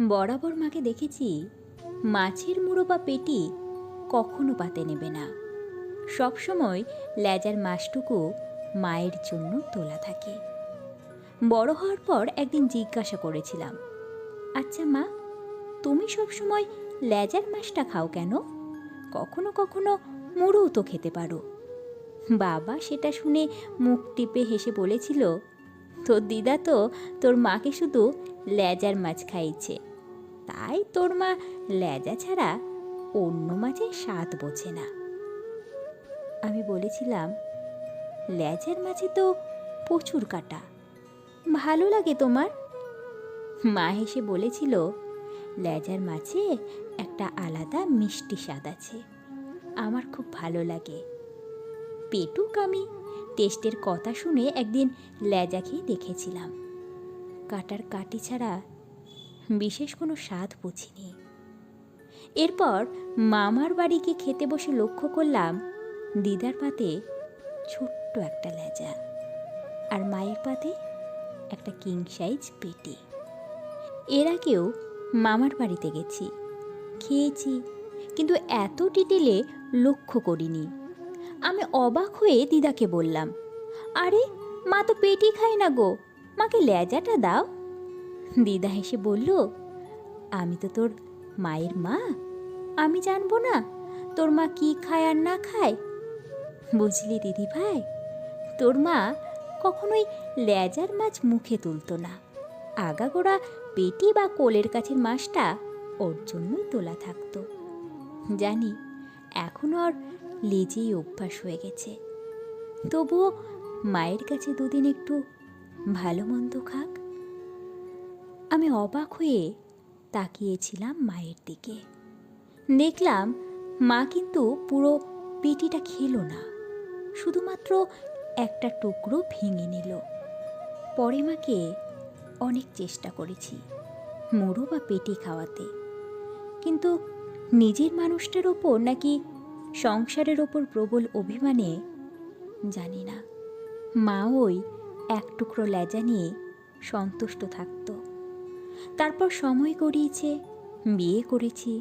বরাবর মাকে দেখেছি, মাছের মুড়ো বা পেটি কখনো পাতে নেবে না। সবসময় লেজার মাছটুকু মায়ের জন্য তোলা থাকে। বড় হওয়ার পর একদিন জিজ্ঞাসা করেছিলাম আচ্ছা মা, তুমি সবসময় লেজার মাছটা খাও কেন? কখনো কখনো মুড়োও তো খেতে পারো। বাবা সেটা শুনে মুখ টিপে হেসে বলেছিল, তোর দিদা তো, তোর মাকে শুধু লেজার মাছ খাইছে তাই তোর মা লেজা ছাড়া অন্য মাছের স্বাদ বোঝে না। আমি বলেছিলাম, লেজার মাছে তো প্রচুর কাটা, ভালো লাগে তোমার? মা হেসে বলেছিল, লেজার মাছে একটা আলাদা মিষ্টি স্বাদ আছে, আমার খুব ভালো লাগে। পেটুক আমি টেস্টের কথা শুনে একদিন লেজা খেয়ে দেখেছিলাম। কাটার কাটি ছাড়া বিশেষ কোনো স্বাদ বুঝিনি। এরপর মামার বাড়িকে খেতে বসে লক্ষ্য করলাম দিদার পাতে ছোট্ট একটা লেজা আর মায়ের পাতে একটা কিং সাইজ পেটি। এর আগেও মামার বাড়িতে গেছি, খেয়েছি, কিন্তু এত ডিটেলে লক্ষ্য করিনি। আমি অবাক হয়ে দিদাকে বললাম, আরে, মা তো পেটি খায় না গো, মাকে লেজাটা দাও। দিদা হেসে বলল, আমি তো তোর মায়ের মা, আমি জানব না তোর মা কি খায় আর না খায়। বুঝলি দিদি ভাই, তোর মা কখনোই লেজার মাছ মুখে তুলতো না। আগাগোড়া পেটি বা কোলের কাছের মাছটা ওর জন্যই তোলা থাকতো। জানি, এখন ওর লেজেই অভ্যাস হয়ে গেছে। তবুও মায়ের কাছে দুদিন একটু ভালো মন্দ খাক। আমি অবাক হয়ে তাকিয়েছিলাম মায়ের দিকে। দেখলাম মা কিন্তু পুরো পেটিটা খেলো না, শুধুমাত্র একটা টুকরো ভেঙে নিল। পরে মাকে অনেক চেষ্টা করেছি মুড়ো বা পেটি খাওয়াতে। কিন্তু নিজের মানুষটার ওপর নাকি সংসারের ওপর প্রবল অভিমানে জানি না, মা ওই এক টুকরো লেজা নিয়ে সন্তুষ্ট থাকতো। তারপর সময় গড়িয়েছে বিয়ে করেছি,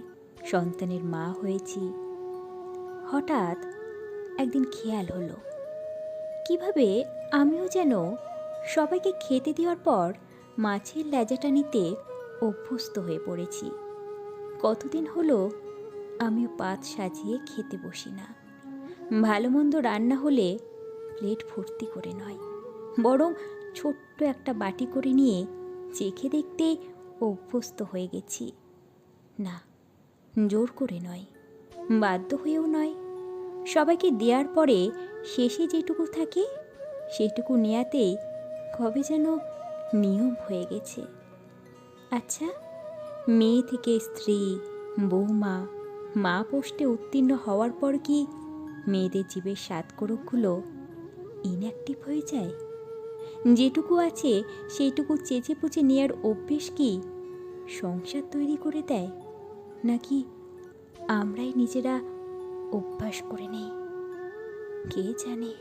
সন্তানের মা হয়েছি। হঠাৎ একদিন খেয়াল হলো, কীভাবে আমিও যেন সবাইকে খেতে দেওয়ার পর মাছের লেজাটা নিতে অভ্যস্ত হয়ে পড়েছি। কতদিন হলো আমিও পাত সাজিয়ে খেতে বসি না। ভালো মন্দ রান্না হলে প্লেট ভর্তি করে নয়, বরং ছোট্ট একটা বাটি করে নিয়ে চেখে দেখতে অভ্যস্ত হয়ে গেছি। না, জোর করে নয়, বাধ্য হয়েও নয়। সবাইকে দেওয়ার পরে শেষে যেটুকু থাকে, সেটুকু নেয়াতেই কবে যেন নিয়ম হয়ে গেছে। আচ্ছা মেয়ে থেকে স্ত্রী, বৌমা, মা পোস্টে উত্তীর্ণ হওয়ার পর কি মেয়েদের জীবের সাতকরকগুলো ইনঅ্যাক্টিভ হয়ে যায়? যেটুকু আছে, সেইটুকু চেঁচে পুচে নেওয়ার অভ্যেস কি সংসার তৈরি করে দেয়? নাকি আমরাই নিজেরা অভ্যাস করে নেই? কে জানে?